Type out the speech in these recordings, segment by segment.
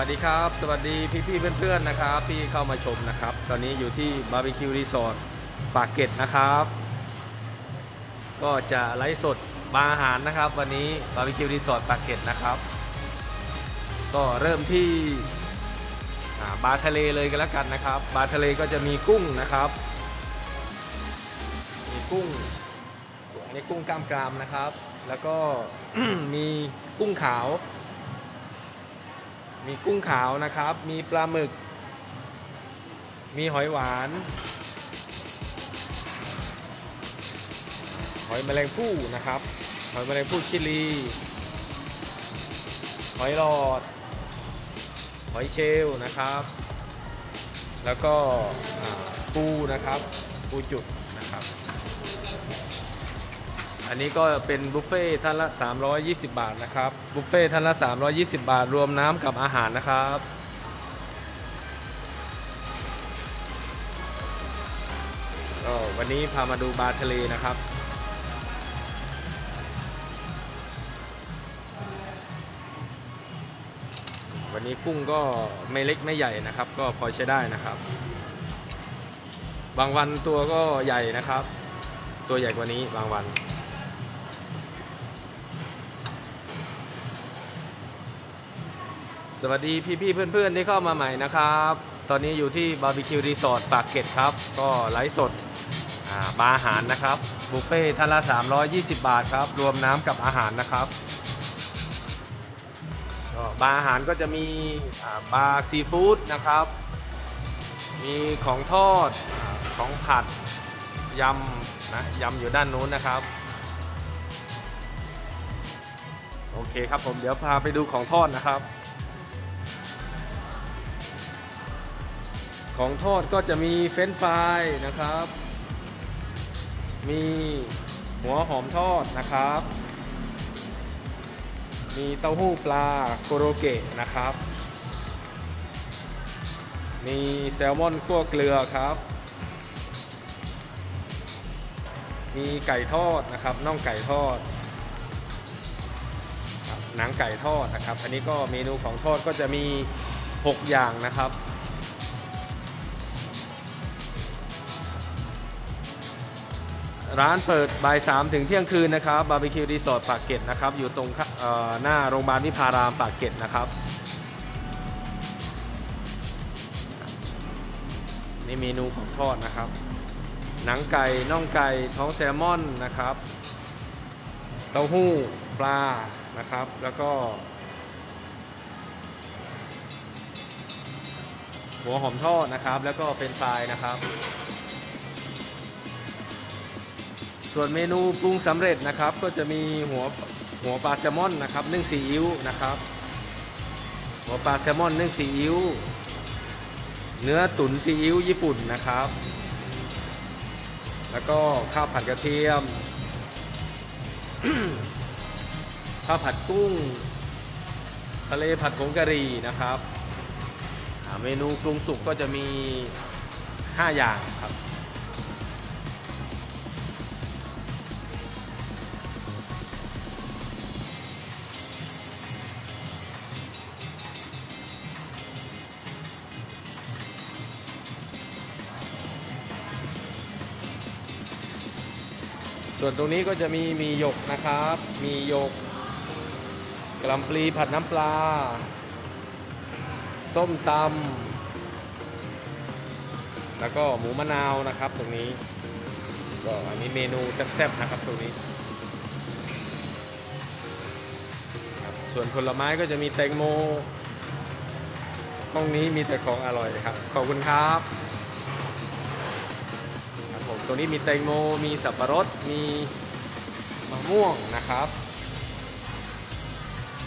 สวัสดีครับ สวัสดีพี่ๆเพื่อนๆนะครับที่เข้ามาชมนะครับ ตอนนี้อยู่ที่บาร์บีคิวรีสอร์ทปากเกร็ดนะครับ ก็จะไลฟ์สดบาอาหารนะครับ วันนี้บาร์บีคิวรีสอร์ทปากเกร็ดนะครับ ก็เริ่มที่อ่าบาร์ทะเลเลยกันแล้วกันนะครับ บาร์ทะเลก็จะมีกุ้งนะครับ มีกุ้งอันนี้กุ้งกล้ามกรามนะครับ แล้วก็มีกุ้งขาว มีกุ้งขาวนะครับ มีปลาหมึก มีหอยหวาน หอยแมลงภู่นะครับ หอยแมลงภู่ชิลี หอยหลอด หอยเชลลนะครับ แล้วก็ปูนะครับ ปูจุด อันนี้ก็เป็นบุฟเฟ่ท่านละ 320 บาทนะครับ บุฟเฟ่ท่านละ 320 บาท รวมน้ำกับอาหารนะครับก็วันนี้พามาดูบาร์ทะเลนะครับ วันนี้กุ้งก็ไม่เล็กไม่ใหญ่นะครับ ก็พอใช้ได้นะครับ บางวันตัวก็ใหญ่นะครับ ตัวใหญ่กว่านี้บางวัน สวัสดีพี่ๆเพื่อนๆที่เข้ามาใหม่นะครับ ตอนนี้อยู่ที่บาร์บีคิวรีสอร์ทปากเกร็ดครับ ก็ไลฟ์สดอาบาร์อาหารนะครับ บุฟเฟ่ท่านละ 320 บาทครับ รวมน้ำกับอาหารนะครับก็บาร์อาหารก็จะมีบาร์ซีฟู้ดนะครับ มีของทอดของผัดยำนะยำอยู่ด้านนู้นนะครับโอเคครับผมเดี๋ยวพาไปดูของทอดนะครับ ของทอดก็จะมีเฟรนฟรายนะครับ มีหัวหอมทอดนะครับ มีเต้าหู้ปลาโกโรเกะนะครับ มีแซลมอนคั่วเกลือครับ มีไก่ทอดนะครับน่องไก่ทอดหนังไก่ทอดนะครับ อันนี้ก็เมนูของทอดก็จะมี 6 อย่างนะครับ ร้านเปิดบ่ายสามถึงเที่ยงคืนนะครับบาร์บีคิวรีสอร์ทปากเกร็ดนะครับ อยู่ตรงหน้าโรงพยาบาลวิพารามปากเกร็ดนะครับ นี่เมนูของทอดนะครับ หนังไก่น่องไก่ท้องแซลมอนนะครับ เต้าหู้ปลานะครับ แล้วก็ หัวหอมทอดนะครับ แล้วก็เป็นฟรายนะครับ ส่วนเมนูปรุงสำเร็จนะครับ ก็จะมีหัวหัวปลาแซลมอนนะครับนึ่งซีอิ๊วนะครับ หัวปลาแซลมอนนึ่งซีอิ๊วเนื้อตุ๋นซีอิ๊วญี่ปุ่นนะครับ แล้วก็ข้าวผัดกระเทียม ข้าวผัดกุ้ง ทะเลผัดผงกะหรี่นะครับอ่าเมนูปรุงสุกก็จะมี 5 อย่างครับ ส่วนตรงนี้ก็จะมีมีหยกนะครับ มีหยกกล่ำปลีผัดน้ำปลา ส้มตำแล้วก็หมูมะนาวนะครับตรงนี้ ก็อันนี้เมนูแซ่บๆนะครับตรงนี้ส่วนผลไม้ก็จะมีแตงโมห้องนี้มีแต่ของอร่อยครับ ขอบคุณครับ ครับผมตัวนี้มีแตงโม มีสับปะรด มีมะม่วงนะครับ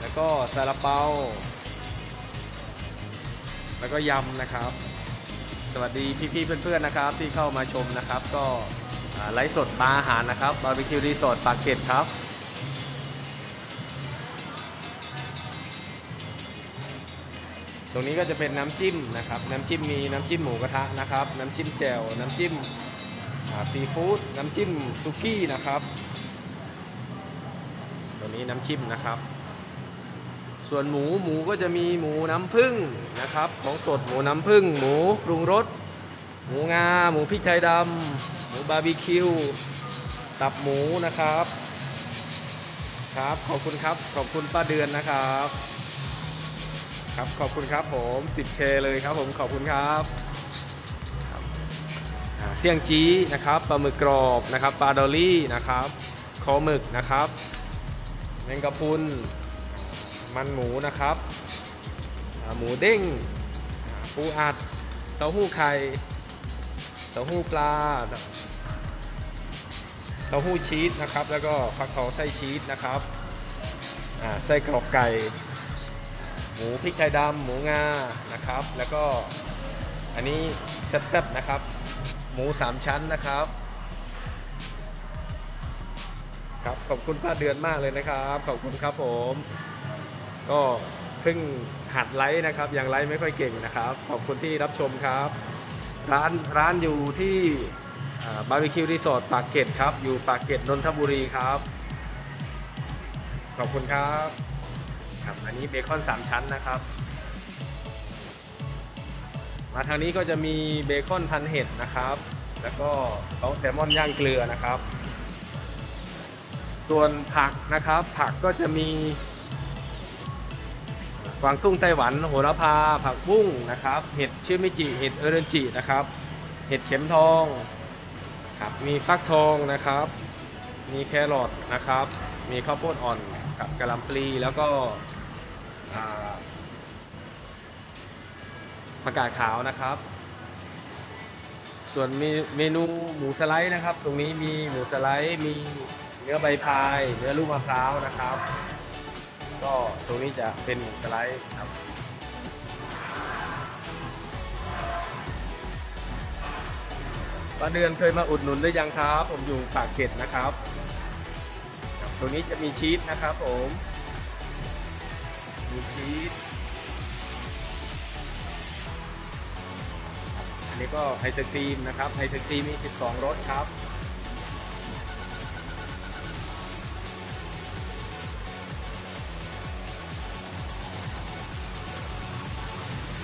แล้วก็ซาลาเปา แล้วก็ยำนะครับ สวัสดีพี่ๆเพื่อนๆนะครับ ที่เข้ามาชมนะครับ ก็ไลฟ์สดบาอาหารนะครับบาร์บีคิวรีสอร์ทปากเกร็ดครับตรงนี้ก็จะเป็นน้ำจิ้มนะครับ น้ำจิ้มมีน้ำจิ้มหมูกระทะนะครับ น้ำจิ้มแจ่วน้ำจิ้ม ซีฟู้ดน้ำจิ้มซุกี้นะครับ ตัวนี้น้ำจิ้มนะครับ ส่วนหมูหมูก็จะมีหมูน้ำผึ้งนะครับ ของสดหมูน้ำผึ้งหมูปรุงรสหมูงา หมูพริกไทยดำหมูบาร์บีคิว ตับหมูนะครับ ครับขอบคุณครับขอบคุณป้าเดือนนะครับ ครับขอบคุณครับผม10แชเลยครับผมขอบคุณครับ เสี่ยงจี้นะครับปลาหมึกกรอบนะครับปลาดอลลี่นะครับคอหมึกนะครับแมงกะพรุนมันหมูนะครับ หมูเด้งปูอัดเต้าหู้ไข่เต้าหู้ปลาเต้าหู้ชีสนะครับ แล้วก็ฟักทองไส้ชีสนะครับไส้กรอกไก่ หมูพริกไทยดำหมูงานะครับ แล้วก็อันนี้แซ่บๆนะครับ หมูสามชั้นนะครับ ครับขอบคุณป้าเดือนมากเลยนะครับ ขอบคุณครับผม ก็เพิ่งหัดไลฟ์นะครับ ยังไลฟ์ไม่ค่อยเก่งนะครับ ขอบคุณที่รับชมครับ ร้านร้านอยู่ที่บาร์บีคิวรีสอร์ทปากเกร็ดครับ อยู่ปากเกร็ดนนทบุรีครับ ขอบคุณครับ ครับ อันนี้เบคอน 3 ชั้นนะครับ มาทางนี้ก็จะมีเบคอนพันเห็ดนะครับ แล้วก็ต้องแซลมอนย่างเกลือนะครับ ส่วนผักนะครับ ผักก็จะมีกวางตุ้งไต้หวันโหระพา ผักบุ้งนะครับ เห็ดชื่อมิจิเห็ดเอเรนจินะครับ เห็ดเข็มทองครับมีฟักทองนะครับ มีแครอทนะครับ มีข้าวโพดอ่อนกับกะหล่ำปลีแล้วก็ ผักกาดขาวนะครับ ส่วนมีเมนูหมูสไลด์นะครับ ตรงนี้มีหมูสไลด์ มีเนื้อใบพาย เนื้อลูกมะพร้าวนะครับ ก็ตรงนี้จะเป็นหมูสไลด์ครับป้าเดือนเคยมาอุดหนุนหรือยังครับ ผมอยู่ปากเกร็ดนะครับ ตรงนี้จะมีชีสนะครับผม มีชีส อันนี้ก็ไอศครีมนะครับไอศครีมมี 12 รสครับ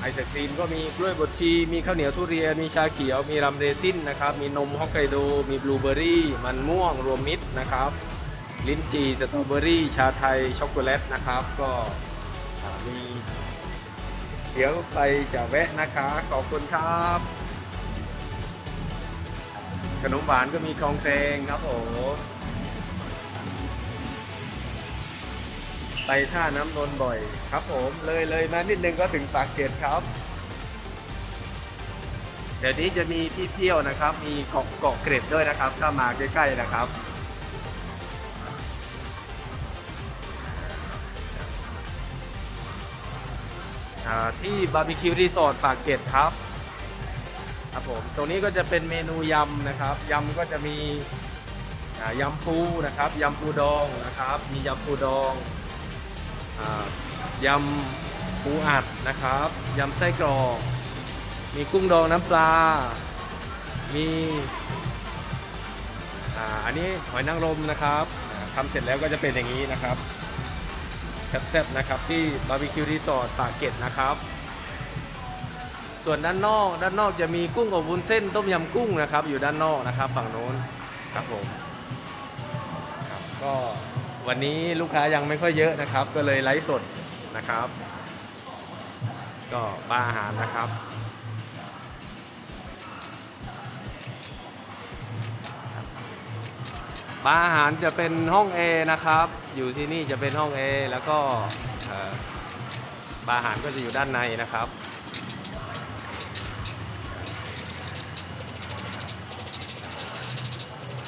ไอศครีมก็มีกล้วยบดชี มีข้าวเหนียวทุเรียน มีชาเขียว มีรัมเรซินนะครับ มีนมฮอกไกโด มีบลูเบอรี่ มันม่วง รวมมิตรนะครับ ลิ้นจี่สตรอเบอรี่ ชาไทย ช็อกโกแลตนะครับ ก็มี ดี๋ยวไปจะแวะนะคะ ขอบคุณครับ ขนมหวานก็มีคองเตงครับผมไปท่าน้ำนนทบ่อยครับผมเลยเลยมานิดนึงก็ถึงปากเกร็ดครับ เดี๋ยวนี้จะมีที่เที่ยวนะครับ มีเกาะเกาะเกร็ดด้วยนะครับ ถ้ามาใกล้ๆนะครับ ที่บาร์บีคิวรีสอร์ทปากเกร็ดครับครับผมตรงนี้ก็จะเป็นเมนูยำนะครับยำก็จะมียำปูนะครับยำปูดองนะครับ มียำปูดองอยำปูอัดนะครับยำไส้กรอกมีกุ้งดองน้ำปลา มีอ่าอันนี้หอยนางรมนะครับทำเสร็จแล้วก็จะเป็นอย่างนี้นะครับ แซ่บๆนะครับที่บาร์บีคิวรีสอร์ทปากเกร็ดนะครับ ส่วนด้านนอกด้านนอกจะมีกุ้งอบวุ้นเส้นต้มยำกุ้งนะครับ อยู่ด้านนอกนะครับฝั่งโน้นครับผมครับก็วันนี้ลูกค้ายังไม่ค่อยเยอะนะครับ ก็เลยไลฟ์สดนะครับ ก็บาร์อาหารนะครับ บาร์อาหารจะเป็นห้อง A นะครับ อยู่ที่นี่จะเป็นห้อง A แล้วก็เอ่อบาร์อาหารก็จะอยู่ด้านในนะครับ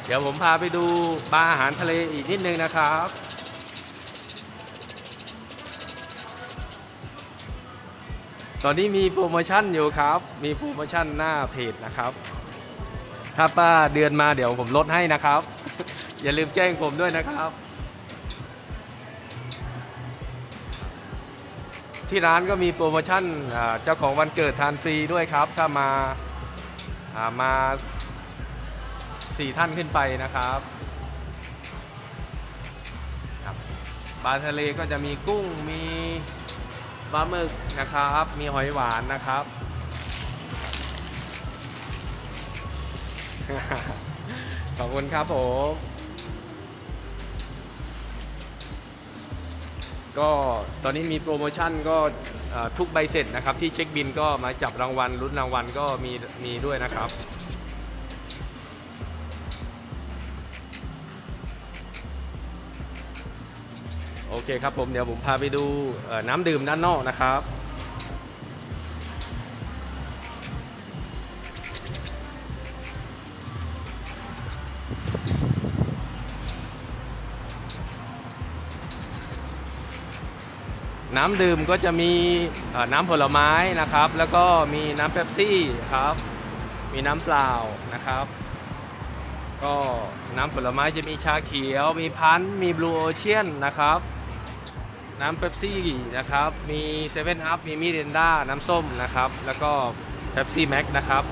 เดี๋ยวผมพาไปดูบาร์อาหารทะเลอีกนิดนึงนะครับ ตอนนี้มีโปรโมชั่นอยู่ครับ มีโปรโมชั่นหน้าเพจนะครับ ถ้าป้าเดือนมาเดี๋ยวผมลดให้นะครับ อย่าลืมแจ้งผมด้วยนะครับ ที่ร้านก็มีโปรโมชั่นเจ้าของวันเกิดทานฟรีด้วยครับ ถ้ามาามาสี่ท่านขึ้นไปนะครับครับปลาทะเลก็จะมีกุ้งมีปลาหมึกนะครับ มีหอยหวานนะครับขอบคุณครับผม ก็ตอนนี้มีโปรโมชั่นก็เอ่อทุกใบเสร็จนะครับ ที่เช็คบินก็มาจับรางวัลลุ้นรางวัลก็มีมีด้วยนะครับ โอเคครับผมเดี๋ยวผมพาไปดูเอ่อน้ำดื่มด้านนอกนะครับ น้ำดื่มก็จะมีน้ำผลไม้นะครับ แล้วก็มีน้ำเป๊ปซี่ครับ มีน้ำเปล่านะครับ ก็น้ำผลไม้จะมีชาเขียว มีพันธ์มีบลูโอเชียนนะครับ น้ำเป๊ปซี่นะครับ มีเซเว่นอัพ มีมิเรนด้า น้ำส้มนะครับ แล้วก็เป๊ปซี่แม็กนะครับ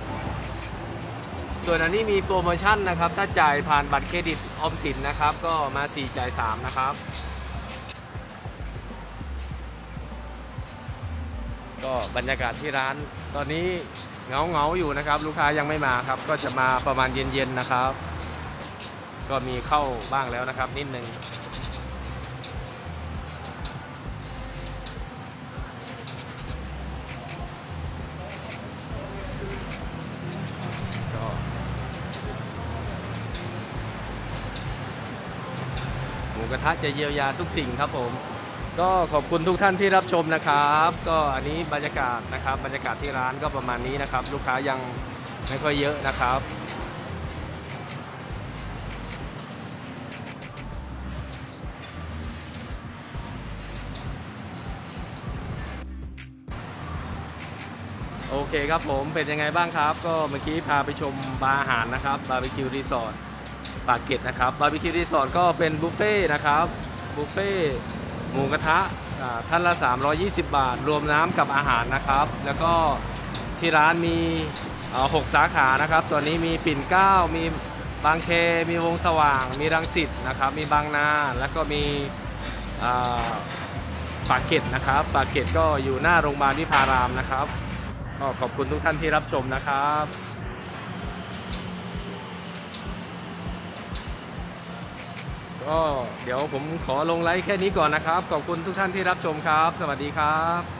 ส่วนอันนี้มีโปรโมชั่นนะครับ ถ้าจ่ายผ่านบัตรเครดิตออมสินนะครับ ก็มา 4 จ่าย 3 นะครับ ก็บรรยากาศที่ร้าน ตอนนี้เงาเงาอยู่นะครับ ลูกค้ายังไม่มาครับ ก็จะมาประมาณเย็นๆนะครับ ก็มีเข้าบ้างแล้วนะครับ นิดนึงหมูกระทะจะเยียวยาทุกสิ่งครับผม ก็ขอบคุณทุกท่านที่รับชมนะครับ ก็อันนี้บรรยากาศนะครับ บรรยากาศที่ร้านก็ประมาณนี้นะครับ ลูกค้ายังไม่ค่อยเยอะนะครับโอเคครับผมเป็นยังไงบ้างครับ ก็เมื่อกี้พาไปชมบาร์อาหารนะครับบาร์บีคิวรีสอร์ทปากเกร็ดนะครับบาร์บีคิวรีสอร์ทก็เป็นบุฟเฟ่นะครับบุฟเฟ่ หมูกระทะท่านละ 320 บาท รวมน้ำกับอาหารนะครับ แล้วก็ที่ร้านมีเอ่อหกสาขานะครับ ตัวนี้มีปิ่นเกล้า มีบางเค มีวงสว่าง มีรังสิตนะครับ มีบางนา แล้วก็มีปากเกร็ดนะครับ ปากเกร็ดก็อยู่หน้าโรงพยาบาลวิพารามนะครับก็ขอบคุณทุกท่านที่รับชมนะครับ ก็เดี๋ยวผมขอลงไลค์แค่นี้ก่อนนะครับ ขอบคุณทุกท่านที่รับชมครับ สวัสดีครับ